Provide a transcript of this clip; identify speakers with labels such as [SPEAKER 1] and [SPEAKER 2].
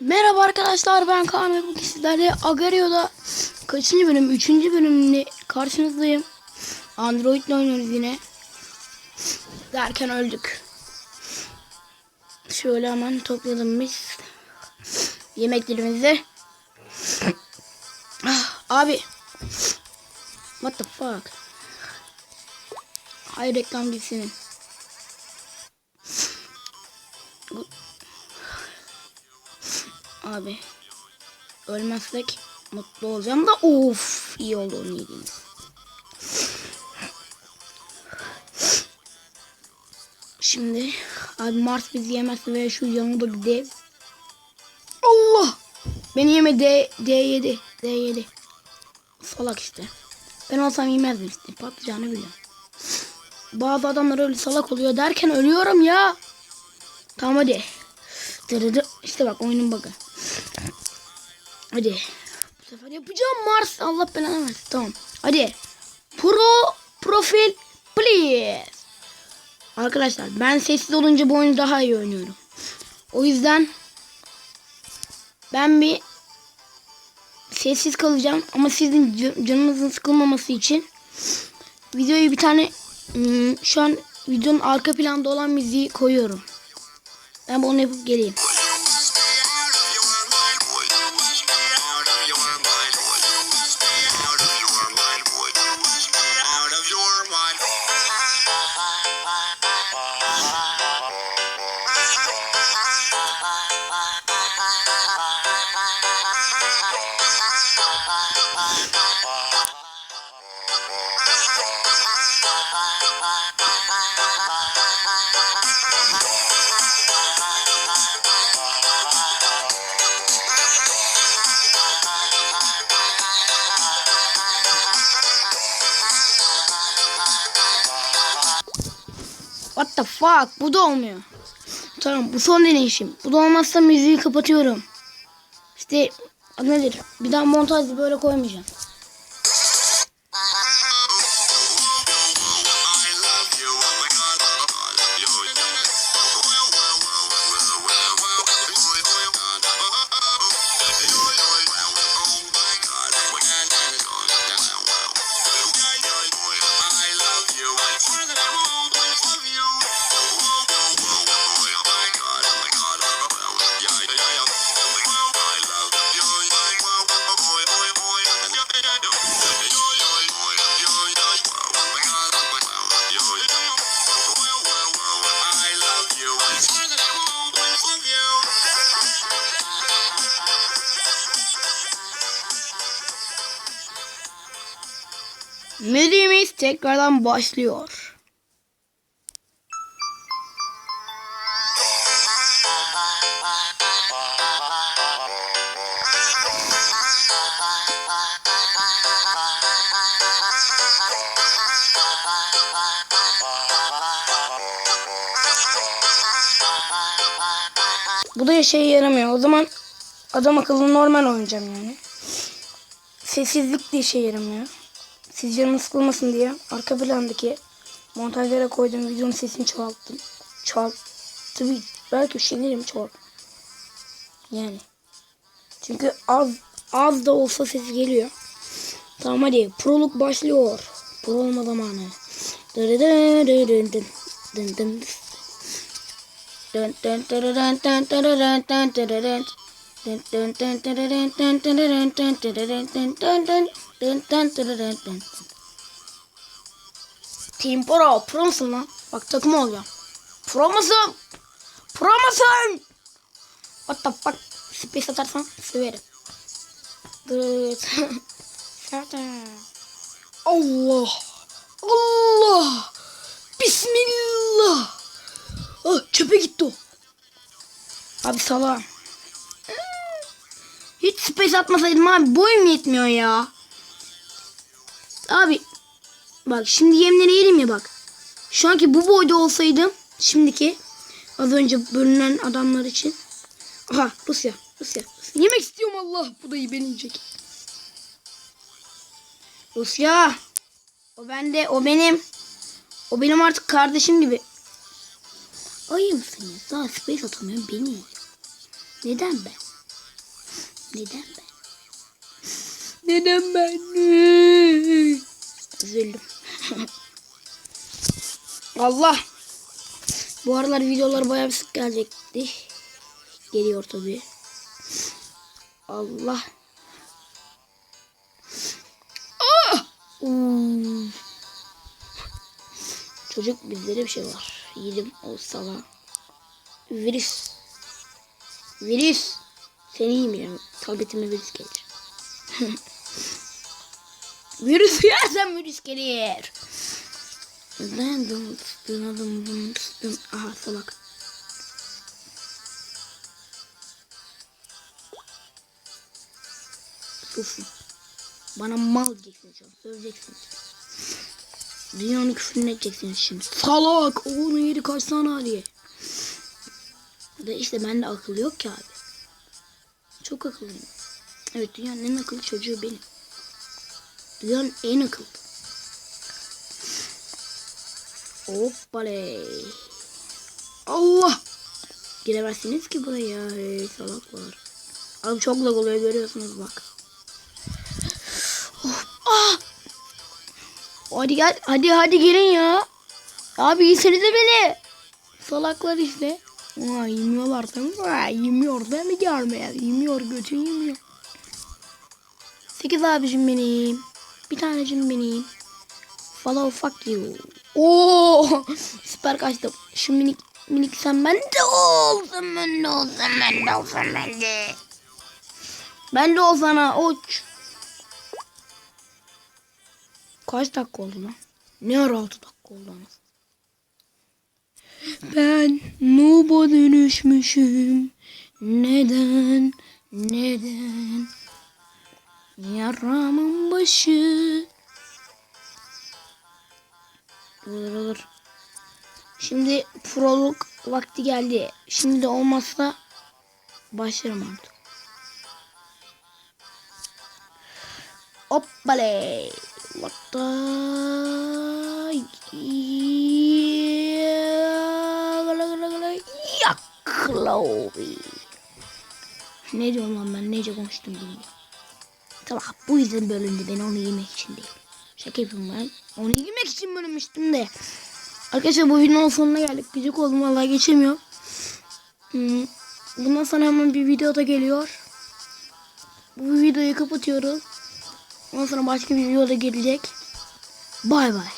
[SPEAKER 1] Merhaba arkadaşlar ben Kaan ve bugün sizlerle Agario'da kaçıncı bölüm? Üçüncü bölümle karşınızdayım. Android'le oynuyoruz yine. Derken öldük. Şöyle hemen topladım biz. Yemeklerimizi. Ah, abi. What the fuck? Hayır reklam gitsin. Abi. Ölmezsek mutlu olacağım da of iyi oldu onu yediğiniz. Şimdi abi Mars bizi yemezse ve şu yanında bir dev. Allah! Beni yeme D, D7. D7. Salak işte. Ben olsam yemezdim işte. Patlayacağını biliyorum. Bazı adamlar öyle salak oluyor derken ölüyorum ya. Tamam hadi. İşte bak oyunun bug'ı. Hadi. Bu sefer yapacağım Mars. Allah belanı versin. Tamam. Hadi. Pro profil please. Arkadaşlar ben sessiz olunca bu oyunu daha iyi oynuyorum. O yüzden ben bir sessiz kalacağım ama sizin can- canınızın sıkılmaması için videoyu bir tane ım, şu an videonun arka planda olan müziği koyuyorum. Ben bunu yapıp geleyim. What the fuck? Bu da olmuyor. Tamam bu son deneyişim. Bu da olmazsa müziği kapatıyorum. İşte nedir? Bir daha montajda böyle koymayacağım. Müziğimiz tekrardan başlıyor. Bu da işe yaramıyor. O zaman adam akıllı normal oynayacağım yani. Sessizlik de işe yaramıyor. Siz canınız sıkılmasın diye arka plandaki montajlara koyduğum videonun sesini çoğalttım. Çoğalttı. Belki şeylerim çoğalt. Yani. Çünkü az az da olsa ses geliyor. Tamam hadi. Proluk başlıyor. Pro olma zamanı. Dın dın dın dın dın dın dın. Dun dun dun dun dun dun dun dun. Dın dın dın dın dın. Team Pro. Pro musun lan? Bak takım olacağım. Pro musun? Pro musun? What the fuck? Space atarsan severim. Dıt. Allah. Allah. Bismillah. Ah, çöpe gitti o. Abi sala. Hiç space atmasaydım abi boyum yetmiyor ya. Abi bak şimdi yemleri yedim ya bak. Şu anki bu boyda olsaydım şimdiki az önce bölünen adamlar için. Aha Rusya Rusya. Rusya. Yemek istiyorum Allah bu da iyi beni yiyecek. Rusya. O bende o benim. O benim artık kardeşim gibi. Ayı mısın ya? Daha space atamıyorum beni. Neden ben? Neden ben? Neden ben? Üzüldüm. Allah. Bu aralar videolar bayağı sık gelecekti. Geliyor tabii. Allah. Ah! Çocuk bizde de bir şey var. Yedim o sala. Virüs. Virüs. Seni yiyeyim Tabletime virüs gelir. virüs yersen virüs gelir. Ben dım dım dım dım dım. Aha salak. Susun. Bana mal diyeceksiniz şu an. Söveceksiniz. Dünyanın küfrünü edeceksiniz şimdi. Salak! Onun yeri kaç saniye? Da işte bende akıl yok ki abi. Çok akıllıyım. Evet dünyanın en akıllı çocuğu benim. Dünyanın en akıllı. Hoppale. Allah. Giremezsiniz ki buraya. Hey, salaklar. Abi çok lag oluyor görüyorsunuz bak. Of, ah. Hadi gel. Hadi hadi gelin ya. Abi iyisenize beni. Salaklar işte. Aa, yemiyorlar tabii. Aa, yemiyor değil mi görmeye? Yemiyor götün yemiyor. Sekiz abicim benim. Bir tanecim benim. Follow fuck you. Oo, süper kaçtım. Şu minik minik sen ben de olsun ben de olsun ben de olsun ben de. Ben de ol sana uç. Kaç dakika oldu lan? Ne ara 6 dakika oldu anasını. Ben Nuba dönüşmüşüm. Neden? Neden? Yaramın başı. Olur olur. Şimdi prolog vakti geldi. Şimdi de olmazsa başlarım artık. Hoppale. What the... Yaklavi. Ne diyorum lan ben nece konuştum bilmiyorum. Tamam bu yüzden bölündü ben onu yemek için değil. Şaka yapıyorum ben. Onu yemek için bölünmüştüm de. Arkadaşlar bu videonun sonuna geldik. Gıcık oldum vallahi geçemiyorum. Hmm. Bundan sonra hemen bir video da geliyor. Bu videoyu kapatıyoruz. Ondan sonra başka bir video da gelecek. Bay bay.